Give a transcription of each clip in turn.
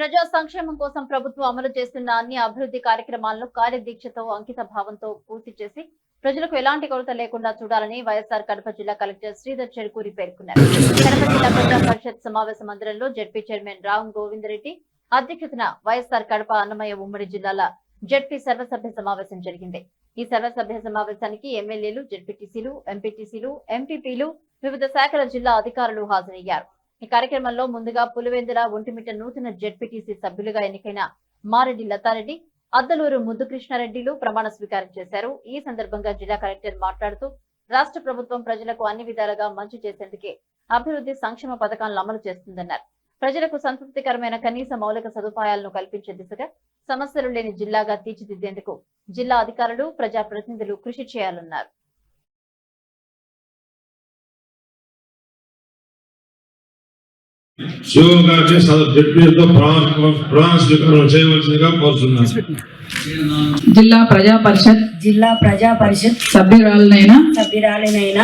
ప్రజా సంక్షేమం కోసం ప్రభుత్వం అమలు చేస్తున్న అన్ని అభివృద్ధి కార్యక్రమాలను కార్యదీక్షతో అంకిత భావంతో పూర్తి చేసి ప్రజలకు ఎలాంటి కొరత లేకుండా చూడాలని వైఎస్ఆర్ కడప జిల్లా కలెక్టర్ శ్రీధర్ చెరుకూరి పేర్కొన్నారు. కడప జిల్లా ప్రజా పరిషత్ సమావేశ మందిరంలో జడ్పీ చైర్మన్ రామ్ గోవిందరెడ్డి అధ్యక్షతన వైఎస్ఆర్ కడప అన్నమయ్య ఉమ్మడి జిల్లాల జడ్పీ సర్వసభ్య సమావేశం జరిగింది. ఈ సర్వసభ్య సమావేశానికి ఎమ్మెల్యేలు జడ్పీటీసీలు ఎంపీటీసీలు ఎంపీపీలు వివిధ శాఖల జిల్లా అధికారులు హాజరయ్యారు. ఈ కార్యక్రమంలో ముందుగా పులివెందుల ఒంటిమిట నూతన జడ్పీటీసీ సభ్యులుగా ఎన్నికైన మారెడ్డి లతారెడ్డి అద్దలూరు ముద్దు కృష్ణారెడ్డిలు ప్రమాణ స్వీకారం చేశారు. ఈ సందర్భంగా జిల్లా కలెక్టర్ మాట్లాడుతూ రాష్ట్ర ప్రభుత్వం ప్రజలకు అన్ని విధాలుగా మంచి చేసేందుకే అభివృద్ధి సంక్షేమ పథకాలను అమలు చేస్తుందన్నారు. ప్రజలకు సంతృప్తికరమైన కనీస మౌలిక సదుపాయాలను కల్పించే దిశగా సమస్యలు లేని జిల్లాగా తీర్చిదిద్దేందుకు జిల్లా అధికారులు ప్రజాప్రతినిధులు కృషి చేయాలన్నారు. శివ గారికి జడ్పీతో ప్రమాణ ప్రమాణ స్వీకారం చేయవలసిందిగా కోరుతున్నాను జిల్లా ప్రజా పరిషత్ జిల్లా ప్రజా పరిషత్ సభ్యురాలనైన సభ్యురాలినైన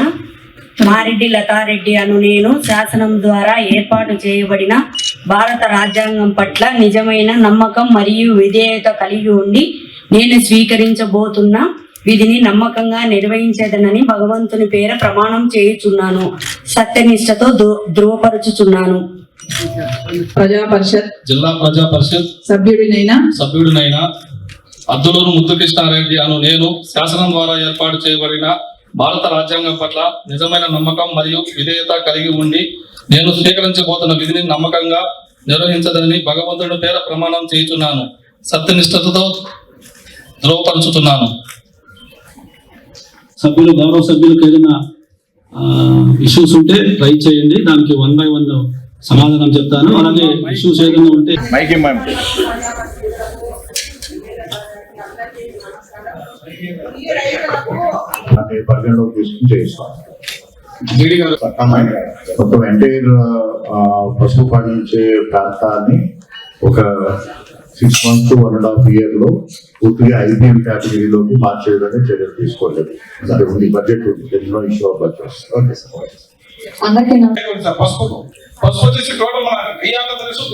మారెడ్డి లతారెడ్డి అను నేను శాసనం ద్వారా ఏర్పాటు చేయబడిన భారత రాజ్యాంగం పట్ల నిజమైన నమ్మకం మరియు విధేయత కలిగి ఉండి నేను స్వీకరించబోతున్న విధిని నమ్మకంగా నిర్వహించేదనని భగవంతుని పేర ప్రమాణం చేయుచున్నాను. సత్యనిష్టతో ధృవపరుచుచున్నాను ప్రజా పరిషత్ జిల్లా ప్రజా పరిషత్ సభ్యుడినైన సభ్యుడినైన అద్దులూరు ముద్దుకృష్ణారెడ్డి అను నేను శాసనం ద్వారా ఏర్పాటు చేయబడిన భారత రాజ్యాంగం పట్ల నిజమైన నమ్మకం మరియు విధేయత కలిగి ఉండి నేను స్వీకరించబోతున్న విధిని నమ్మకంగా నిర్వహించదని భగవంతుడి పేర ప్రమాణం చేయుచున్నాను. సత్యనిష్టతతో ధృవపరుచుతున్నాను సభ్యులు గౌరవ సభ్యులకు ఏదైనా ఇష్యూస్ ఉంటే ట్రై చేయండి. దానికి వన్ బై వన్ సమాధానం చెప్తాను. అలాగే ఇష్యూస్ ఏదైనా ఉంటే మొత్తం ఎంటైర్ పసుపు పండించే ప్రాంతాన్ని ఒక six months one and half ఇయర్లో పూర్తిగా ఐపీఎల్ కేటగిరీలోకి మార్చేయడానికి చర్యలు తీసుకోలేదు. అది ఉంది బడ్జెట్ ఉంది. Issue of budget okay sir అందరికీ పసుపు పసుపు మన వెయ్యి తెలుసు